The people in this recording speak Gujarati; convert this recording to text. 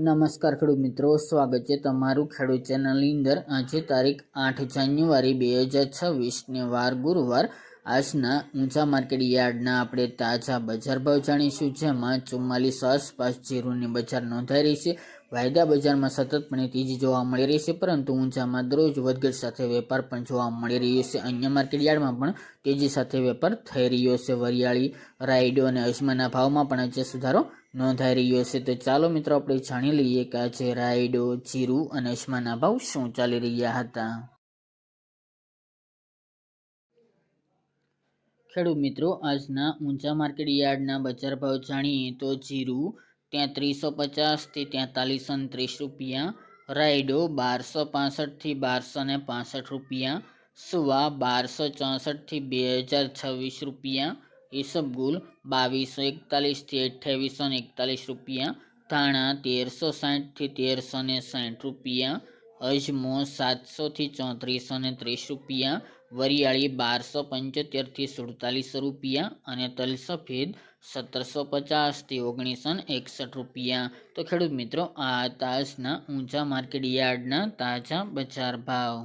નમસ્કાર ખેડૂત મિત્રો, સ્વાગત છે તમારું ખેડૂત ચેનલની અંદર. આજે તારીખ આઠ જાન્યુઆરી બે હજાર છવ્વીસને વાર ગુરુવાર આજના ઊંચા માર્કેટ યાર્ડના આપણે તાજા બજાર ભાવ જાણીશું, જેમાં ચુમ્માલીસ આસપાસ જીરોની બજાર નોંધાઈ રહી છે. વાયદા બજારમાં સતતપણે તેજી જોવા મળી રહી છે, પરંતુ ઊંચામાં દરરોજ વધઘટ સાથે વેપાર પણ જોવા મળી રહ્યો છે. અન્ય માર્કેટ યાર્ડમાં પણ તેજી સાથે વેપાર થઈ રહ્યો છે. વરિયાળી, રાયડો અને અજમાના ભાવમાં પણ આજે સુધારો નોંધાઈ રહ્યો છે. તો ચાલો મિત્રો, આપણે જાણી લઈએ કે આજે રાયડો, જીરું અને અજમાના ભાવ શું ચાલી રહ્યા હતા? ખેડૂત મિત્રો, આજના ઊંચા માર્કેટ યાર્ડના બજાર ભાવ જાણીએ તો જીરું ત્યાં ત્રીસો પચાસથી તેતાલીસો ને ત્રીસ રૂપિયા, રાયડો બારસો પાસઠથી બારસો ને પાસઠ રૂપિયા, સુવા બારસો ચોસઠથી બે હજાર છવ્વીસ રૂપિયા, ઈસબગુલ બાવીસો એકતાલીસથી અઠ્યાવીસો એકતાલીસ રૂપિયા, ધાણા તેરસો સાઠથી તેરસો ને સાઠ રૂપિયા અજમો સાતસોથી ચોત્રીસો ને ત્રીસ રૂપિયા, વરિયાળી બારસો પંચોતેરથી સુડતાલીસો રૂપિયા અને તલ સફેદ સત્તરસો પચાસથી ઓગણીસો ને એકસઠ રૂપિયા. તો ખેડૂત મિત્રો, આ તાજના ઊંચા માર્કેટ યાર્ડના તાજા બજાર ભાવ.